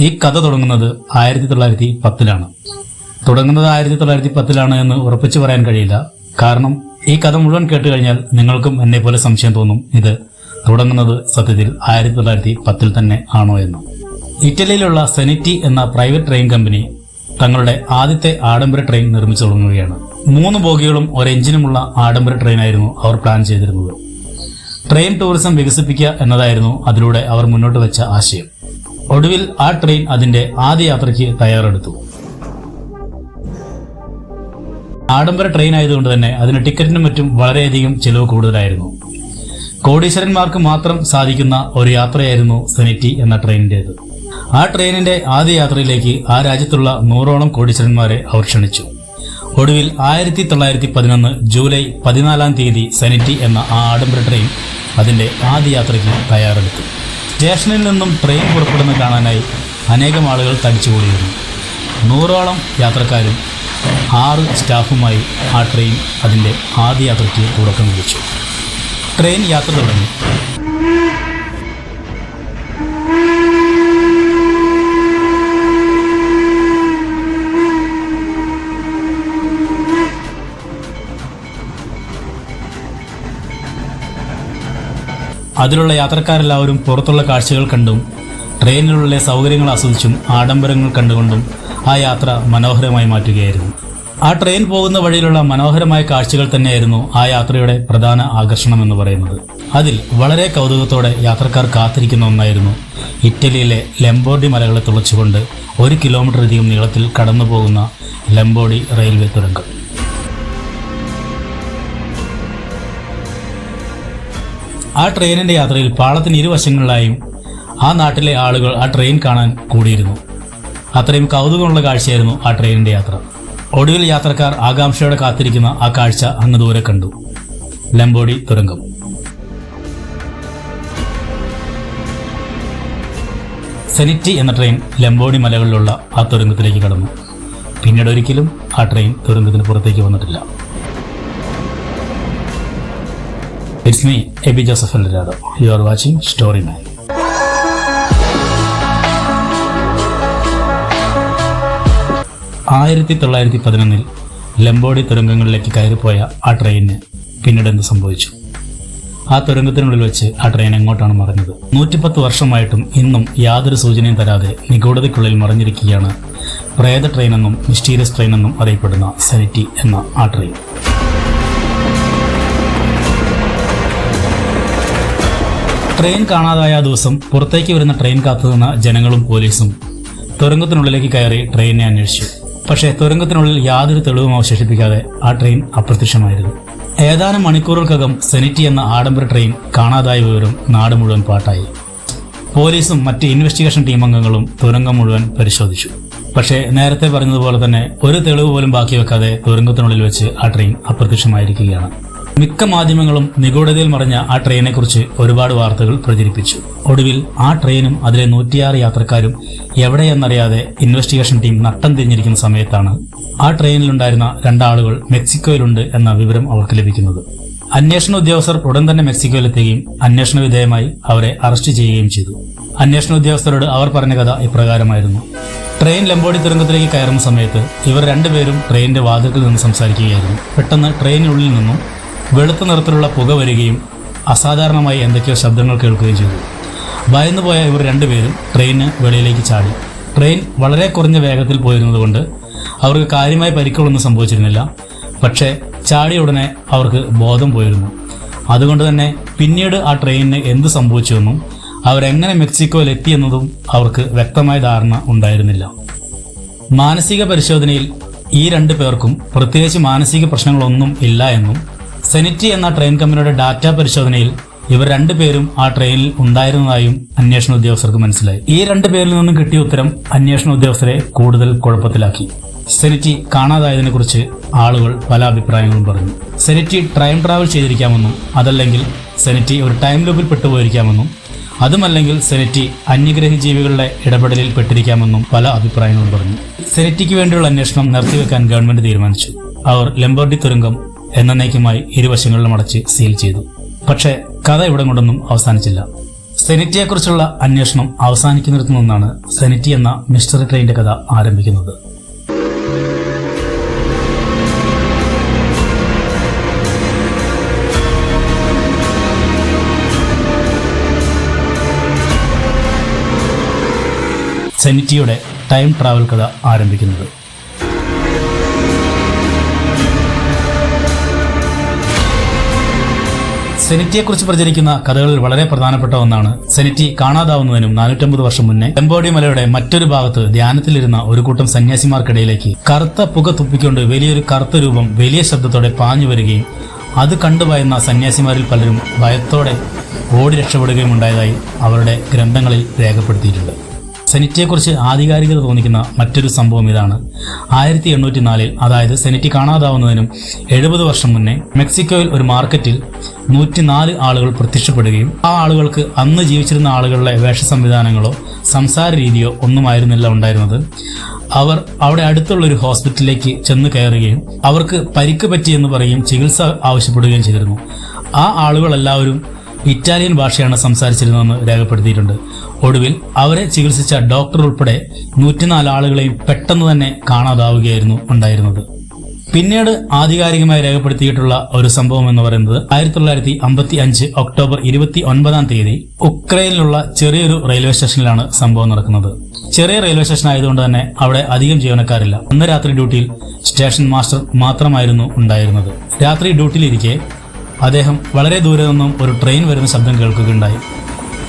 ഈ കഥ തുടങ്ങുന്നത് ആയിരത്തി തൊള്ളായിരത്തി പത്തിലാണ് തുടങ്ങുന്നത് ആയിരത്തി തൊള്ളായിരത്തി പത്തിലാണ് എന്ന് ഉറപ്പിച്ചു പറയാൻ കഴിയില്ല. കാരണം ഈ കഥ മുഴുവൻ കേട്ട് കഴിഞ്ഞാൽ നിങ്ങൾക്കും എന്നെ പോലെ സംശയം തോന്നും ഇത് തുടങ്ങുന്നത് സത്യത്തിൽ ആയിരത്തി തൊള്ളായിരത്തി പത്തിൽ തന്നെ ആണോ എന്ന്. ഇറ്റലിയിലുള്ള സെനിറ്റി എന്ന പ്രൈവറ്റ് ട്രെയിൻ കമ്പനി തങ്ങളുടെ ആദ്യത്തെ ആഡംബര ട്രെയിൻ നിർമ്മിച്ചു തുടങ്ങുകയാണ്. മൂന്ന് ബോഗികളും ഒരു എഞ്ചിനുമുള്ള ആഡംബര ട്രെയിനായിരുന്നു അവർ പ്ലാൻ ചെയ്തിരുന്നത്. ട്രെയിൻ ടൂറിസം വികസിപ്പിക്കുക എന്നതായിരുന്നു അതിലൂടെ അവർ മുന്നോട്ട് വെച്ച ആശയം. ഒടുവിൽ ആ ട്രെയിൻ അതിന്റെ ആദ്യ യാത്രയ്ക്ക് തയ്യാറെടുത്തു. ആഡംബര ട്രെയിൻ ആയതുകൊണ്ട് തന്നെ അതിന് ടിക്കറ്റിനും മറ്റും വളരെയധികം ചിലവ് കൂടുതലായിരുന്നു. കോടീശ്വരന്മാർക്ക് മാത്രം സാധിക്കുന്ന ഒരു യാത്രയായിരുന്നു സെനിറ്റി എന്ന ട്രെയിനിന്റേത് ആ ട്രെയിനിന്റെ ആദ്യ യാത്രയിലേക്ക് ആ രാജ്യത്തുള്ള നൂറോളം കോടീശ്വരന്മാരെ അവർ ക്ഷണിച്ചു. ഒടുവിൽ ആയിരത്തി തൊള്ളായിരത്തി പതിനൊന്ന് ജൂലൈ പതിനാലാം തീയതി സെനിറ്റി എന്ന ആ ആഡംബര ട്രെയിൻ അതിന്റെ ആദ്യ യാത്രയ്ക്ക് തയ്യാറെടുത്തു. സ്റ്റേഷനിൽ നിന്നും ട്രെയിൻ പുറപ്പെടുന്ന കാണാനായി അനേകം ആളുകൾ തടിച്ചുകൂടിയിരുന്നു. നൂറോളം യാത്രക്കാരും ആറ് സ്റ്റാഫുമായി ആ ട്രെയിൻ അതിന്റെ ആദ്യ യാത്രയ്ക്ക് തുടക്കം കുറിച്ചു. ട്രെയിൻ യാത്ര തുടങ്ങി. അതിലുള്ള യാത്രക്കാരെല്ലാവരും പുറത്തുള്ള കാഴ്ചകൾ കണ്ടും ട്രെയിനിലുള്ള സൗകര്യങ്ങൾ ആസ്വദിച്ചും ആഡംബരങ്ങൾ കണ്ടുകൊണ്ടും ആ യാത്ര മനോഹരമായി മാറ്റുകയായിരുന്നു. ആ ട്രെയിൻ പോകുന്ന വഴിയിലുള്ള മനോഹരമായ കാഴ്ചകൾ തന്നെയായിരുന്നു ആ യാത്രയുടെ പ്രധാന ആകർഷണം എന്ന് പറയുന്നത്. അതിൽ വളരെ കൗതുകത്തോടെ യാത്രക്കാർ കാത്തിരിക്കുന്ന ഒന്നായിരുന്നു ഇറ്റലിയിലെ ലെംബോർഡി മലകളെ തുളച്ചുകൊണ്ട് ഒരു കിലോമീറ്റർ അധികം നീളത്തിൽ കടന്നു പോകുന്ന ലംബോഡി റെയിൽവേ തുരങ്കം. ആ ട്രെയിനിന്റെ യാത്രയിൽ പാളത്തിന് ഇരുവശങ്ങളിലായും ആ നാട്ടിലെ ആളുകൾ ആ ട്രെയിൻ കാണാൻ കൂടിയിരുന്നു. അത്രയും കൗതുകമുള്ള കാഴ്ചയായിരുന്നു ആ ട്രെയിനിന്റെ യാത്ര. ഒടുവിൽ യാത്രക്കാർ ആകാംക്ഷയോടെ കാത്തിരിക്കുന്ന ആ കാഴ്ച അങ്ങ് ദൂരെ കണ്ടു. ലംബോഡി തുരങ്കം. സെനിറ്റി എന്ന ട്രെയിൻ ലംബോഡി മലകളിലുള്ള ആ തുരങ്കത്തിലേക്ക് കടന്നു. പിന്നീട് ഒരിക്കലും ആ ട്രെയിൻ തുരങ്കത്തിന് പുറത്തേക്ക് വന്നിട്ടില്ല. It's me Abi Joseph Eldorado you are watching story man ആയിരത്തി തൊള്ളായിരത്തി പതിനൊന്നിൽ ലംബോഡി തുരങ്കങ്ങളിലേക്ക് കയറിപ്പോയ ആ ട്രെയിനിന് പിന്നീട് എന്ത് സംഭവിച്ചു? ആ തുരങ്കത്തിനുള്ളിൽ വെച്ച് ആ ട്രെയിൻ എങ്ങോട്ടാണ് മറിഞ്ഞത്? നൂറ്റിപ്പത്ത് വർഷമായിട്ടും ഇന്നും യാതൊരു സൂചനയും തരാതെ നിഗൂഢതയ്ക്കുള്ളിൽ മറിഞ്ഞിരിക്കുകയാണ് പ്രേത ട്രെയിനെന്നും മിസ്റ്റീരിയസ് ട്രെയിനെന്നും അറിയപ്പെടുന്ന സെനിറ്റി എന്ന ആ ട്രെയിൻ. ട്രെയിൻ കാണാതായ ദിവസം പുറത്തേക്ക് വരുന്ന ട്രെയിൻ കാത്തുനിന്ന ജനങ്ങളും പോലീസും തുരങ്കത്തിനുള്ളിലേക്ക് കയറി ട്രെയിനിനെ അന്വേഷിച്ചു. പക്ഷേ തുരങ്കത്തിനുള്ളിൽ യാതൊരു തെളിവും അവശേഷിപ്പിക്കാതെ ആ ട്രെയിൻ അപ്രത്യക്ഷമായിരുന്നു. ഏതാനും മണിക്കൂറുകൾക്കകം സെനിറ്റി എന്ന ആഡംബര ട്രെയിൻ കാണാതായ വിവരം നാട് മുഴുവൻ പാട്ടായി. പോലീസും മറ്റ് ഇൻവെസ്റ്റിഗേഷൻ ടീം അംഗങ്ങളും തുരങ്കം മുഴുവൻ പരിശോധിച്ചു. പക്ഷേ നേരത്തെ പറഞ്ഞതുപോലെ തന്നെ ഒരു തെളിവ് പോലും ബാക്കി വെക്കാതെ തുരങ്കത്തിനുള്ളിൽ വെച്ച് ആ ട്രെയിൻ അപ്രത്യക്ഷമായിരിക്കുകയാണ്. മിക്ക മാധ്യമങ്ങളും നിഗൂഢതയിൽ മറിഞ്ഞ ആ ട്രെയിനെക്കുറിച്ച് ഒരുപാട് വാർത്തകൾ പ്രചരിപ്പിച്ചു. ഒടുവിൽ ആ ട്രെയിനും അതിലെ നൂറ്റിയാറ് യാത്രക്കാരും എവിടെയെന്നറിയാതെ ഇൻവെസ്റ്റിഗേഷൻ ടീം നട്ടം തിരിഞ്ഞിരിക്കുന്ന സമയത്താണ് ആ ട്രെയിനിലുണ്ടായിരുന്ന രണ്ടാളുകൾ മെക്സിക്കോയിലുണ്ട് എന്ന വിവരം അവർക്ക് ലഭിക്കുന്നത്. അന്വേഷണ ഉദ്യോഗസ്ഥർ ഉടൻ തന്നെ മെക്സിക്കോയിലെത്തുകയും അന്വേഷണ വിധേയമായി അവരെ അറസ്റ്റ് ചെയ്യുകയും ചെയ്തു. അന്വേഷണ ഉദ്യോഗസ്ഥരോട് അവർ പറഞ്ഞ കഥ ഇപ്രകാരമായിരുന്നു. ട്രെയിൻ ലംബോടി തുരങ്കത്തിലേക്ക് കയറുന്ന സമയത്ത് ഇവർ രണ്ടുപേരും ട്രെയിനിന്റെ വാതിൽക്കിൽ നിന്ന് സംസാരിക്കുകയായിരുന്നു. പെട്ടെന്ന് ട്രെയിനിനുള്ളിൽ നിന്നും വെളുത്ത നിറത്തിലുള്ള പുക വരികയും അസാധാരണമായി എന്തൊക്കെയോ ശബ്ദങ്ങൾ കേൾക്കുകയും ചെയ്തു. ഭയന്നുപോയ ഇവർ രണ്ടുപേരും ട്രെയിനിന് വെളിയിലേക്ക് ചാടി. ട്രെയിൻ വളരെ കുറഞ്ഞ വേഗത്തിൽ പോയിരുന്നതുകൊണ്ട് അവർക്ക് കാര്യമായ പരിക്കുകളൊന്നും സംഭവിച്ചിരുന്നില്ല. പക്ഷേ ചാടിയ ഉടനെ അവർക്ക് ബോധം പോയിരുന്നു. അതുകൊണ്ട് തന്നെ പിന്നീട് ആ ട്രെയിനിന് എന്ത് സംഭവിച്ചുവെന്നും അവരെങ്ങനെ മെക്സിക്കോയിൽ എത്തിയെന്നതും അവർക്ക് വ്യക്തമായ ധാരണ ഉണ്ടായിരുന്നില്ല. മാനസിക പരിശോധനയിൽ ഈ രണ്ടു പേർക്കും പ്രത്യേകിച്ച് മാനസിക പ്രശ്നങ്ങളൊന്നും ഇല്ല എന്നും സെനിറ്റി എന്ന ട്രെയിൻ കമ്പനിയുടെ ഡാറ്റ പരിശോധനയിൽ ഇവർ രണ്ടുപേരും ആ ട്രെയിനിൽ ഉണ്ടായിരുന്നതായും അന്വേഷണ ഉദ്യോഗസ്ഥർക്ക് മനസ്സിലായി. ഈ രണ്ടു പേരിൽ നിന്നും കിട്ടിയ ഉത്തരം അന്വേഷണ ഉദ്യോഗസ്ഥരെ കൂടുതൽ കുഴപ്പത്തിലാക്കി. സെനിറ്റി കാണാതായതിനെ കുറിച്ച് ആളുകൾ പല അഭിപ്രായങ്ങളും പറഞ്ഞു. സെനിറ്റി ടൈം ട്രാവൽ ചെയ്തിരിക്കാമെന്നും അതല്ലെങ്കിൽ സെനിറ്റി ഒരു ടൈം ലൂപ്പിൽ പെട്ടുപോയിരിക്കാമെന്നും അതുമല്ലെങ്കിൽ സെനിറ്റി അന്യഗ്രഹ ജീവികളുടെ ഇടപെടലിൽ പെട്ടിരിക്കാമെന്നും പല അഭിപ്രായങ്ങളും പറഞ്ഞു. സെനിറ്റിക്ക് വേണ്ടിയുള്ള അന്വേഷണം നിർത്തിവെക്കാൻ ഗവൺമെന്റ് തീരുമാനിച്ചു. അവർ ലംബോർഡി തുരങ്കം എന്നേക്കുമായി ഇരുവശങ്ങളിലും അടച്ച് സീൽ ചെയ്തു. പക്ഷേ കഥ ഇവിടെ കൊണ്ടൊന്നും അവസാനിച്ചില്ല. സെനിറ്റിയെക്കുറിച്ചുള്ള അന്വേഷണം അവസാനിക്കുന്നിടത്തു നിന്നാണ് സെനിറ്റി എന്ന മിസ്റ്ററി ട്രെയിനിന്റെ കഥ ആരംഭിക്കുന്നത്. സെനിറ്റിയുടെ ടൈം ട്രാവൽ കഥ ആരംഭിക്കുന്നത്. സെനിറ്റിയെക്കുറിച്ച് പ്രചരിക്കുന്ന കഥകളിൽ വളരെ പ്രധാനപ്പെട്ട ഒന്നാണ് സെനിറ്റി കാണാതാവുന്നതിനും നാനൂറ്റമ്പത് വർഷം മുന്നേ എംബോഡി മലയുടെ മറ്റൊരു ഭാഗത്ത് ധ്യാനത്തിലിരുന്ന ഒരു കൂട്ടം സന്യാസിമാർക്കിടയിലേക്ക് കറുത്ത പുക തുപ്പിക്കൊണ്ട് വലിയൊരു കറുത്ത രൂപം വലിയ ശബ്ദത്തോടെ പാഞ്ഞു വരികയും അത് കണ്ടുപയുന്ന സന്യാസിമാരിൽ പലരും ഭയത്തോടെ ഓടി രക്ഷപ്പെടുകയും ഉണ്ടായതായി അവരുടെ ഗ്രന്ഥങ്ങളിൽ രേഖപ്പെടുത്തിയിട്ടുണ്ട്. സെനിറ്റിയെക്കുറിച്ച് ആധികാരികത തോന്നിക്കുന്ന മറ്റൊരു സംഭവം ഇതാണ്. ആയിരത്തി എണ്ണൂറ്റി നാലിൽ അതായത് സെനറ്റ് കാണാതാവുന്നതിനും എഴുപത് വർഷം മുന്നേ മെക്സിക്കോയിൽ ഒരു മാർക്കറ്റിൽ നൂറ്റിനാല് ആളുകൾ പ്രത്യക്ഷപ്പെടുകയും ആ ആളുകൾക്ക് അന്ന് ജീവിച്ചിരുന്ന ആളുകളുടെ വേഷ സംവിധാനങ്ങളോ സംസാര രീതിയോ ഒന്നുമായിരുന്നില്ല ഉണ്ടായിരുന്നത്. അവർ അവിടെ അടുത്തുള്ള ഒരു ഹോസ്പിറ്റലിലേക്ക് ചെന്ന് കയറുകയും അവർക്ക് പരിക്ക് പറ്റിയെന്ന് പറയും ചികിത്സ ആവശ്യപ്പെടുകയും ചെയ്തിരുന്നു. ആ ആളുകളെല്ലാവരും ഇറ്റാലിയൻ ഭാഷയാണ് സംസാരിച്ചിരുന്നതെന്ന് രേഖപ്പെടുത്തിയിട്ടുണ്ട്. ഒടുവിൽ അവരെ ചികിത്സിച്ച ഡോക്ടർ ഉൾപ്പെടെ നൂറ്റിനാല് ആളുകളെയും പെട്ടെന്ന് തന്നെ കാണാതാവുകയായിരുന്നു ഉണ്ടായിരുന്നത്. പിന്നീട് ആധികാരികമായി രേഖപ്പെടുത്തിയിട്ടുള്ള ഒരു സംഭവം എന്ന് പറയുന്നത് ആയിരത്തി തൊള്ളായിരത്തി അമ്പത്തി അഞ്ച് ഒക്ടോബർ ഇരുപത്തി ഒൻപതാം തീയതി ഉക്രൈനിലുള്ള ചെറിയൊരു റെയിൽവേ സ്റ്റേഷനിലാണ് സംഭവം നടക്കുന്നത്. ചെറിയ റെയിൽവേ സ്റ്റേഷൻ ആയതുകൊണ്ട് തന്നെ അവിടെ അധികം ജീവനക്കാരില്ല. അന്ന് രാത്രി ഡ്യൂട്ടിയിൽ സ്റ്റേഷൻ മാസ്റ്റർ മാത്രമായിരുന്നു ഉണ്ടായിരുന്നത്. രാത്രി ഡ്യൂട്ടിയിലിരിക്കെ അദ്ദേഹം വളരെ ദൂരെ നിന്നും ഒരു ട്രെയിൻ വരുന്ന ശബ്ദം കേൾക്കുകയുണ്ടായി.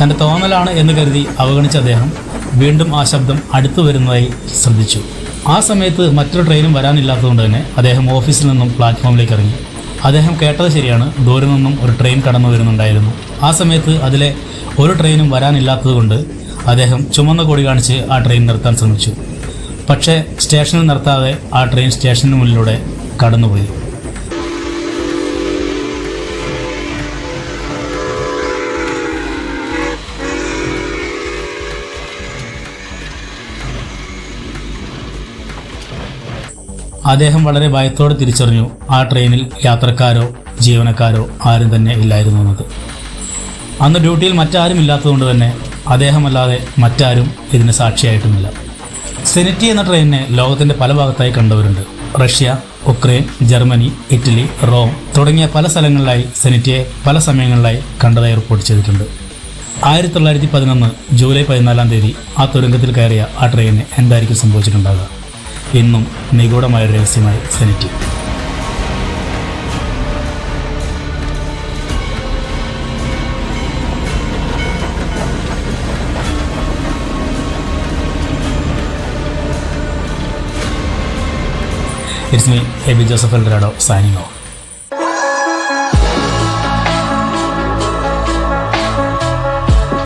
തന്റെ തോന്നലാണ് എന്ന് കരുതി അവഗണിച്ച അദ്ദേഹം വീണ്ടും ആ ശബ്ദം അടുത്തു വരുന്നതായി ശ്രദ്ധിച്ചു. ആ സമയത്ത് മറ്റൊരു ട്രെയിനും വരാനില്ലാത്തതുകൊണ്ട് തന്നെ അദ്ദേഹം ഓഫീസിൽ നിന്നും പ്ലാറ്റ്ഫോമിലേക്ക് ഇറങ്ങി. അദ്ദേഹം കേട്ടത് ശരിയാണ് ദൂരെ നിന്നും ഒരു ട്രെയിൻ കടന്നു വരുന്നുണ്ടായിരുന്നു. ആ സമയത്ത് അതിലെ ഒരു ട്രെയിനും വരാനില്ലാത്തതുകൊണ്ട് അദ്ദേഹം ചുമന്ന കൊടി കാണിച്ച് ആ ട്രെയിൻ നിർത്താൻ ശ്രമിച്ചു. പക്ഷേ സ്റ്റേഷനിൽ നിർത്താതെ ആ ട്രെയിൻ സ്റ്റേഷന് മുന്നിലൂടെ കടന്നുപോയി. അദ്ദേഹം വളരെ ഭയത്തോടെ തിരിച്ചറിഞ്ഞു ആ ട്രെയിനിൽ യാത്രക്കാരോ ജീവനക്കാരോ ആരും തന്നെ ഇല്ലായിരുന്നു എന്നത്. അന്ന് ഡ്യൂട്ടിയിൽ മറ്റാരും ഇല്ലാത്തതുകൊണ്ട് തന്നെ അദ്ദേഹമല്ലാതെ മറ്റാരും ഇതിന് സാക്ഷിയായിട്ടുമില്ല. സെനറ്റി എന്ന ട്രെയിനിനെ ലോകത്തിന്റെ പല ഭാഗത്തായി കണ്ടവരുണ്ട്. Russia Ukraine Germany Italy Rome തുടങ്ങിയ പല സ്ഥലങ്ങളിലായി സെനറ്റിയെ പല സമയങ്ങളിലായി കണ്ടതായി റിപ്പോർട്ട് ചെയ്തിട്ടുണ്ട്. ആയിരത്തി തൊള്ളായിരത്തി പതിനൊന്ന് ജൂലൈ പതിനാലാം തീയതി ആ തുരങ്കത്തിൽ കയറിയ ആ ട്രെയിനിന് എന്തായിരിക്കും സംഭവിച്ചിട്ടുണ്ടാകുക ഇന്നും നിഗൂഢമായ രഹസ്യമായി senate it's me Abi Joseph Eldorado signing off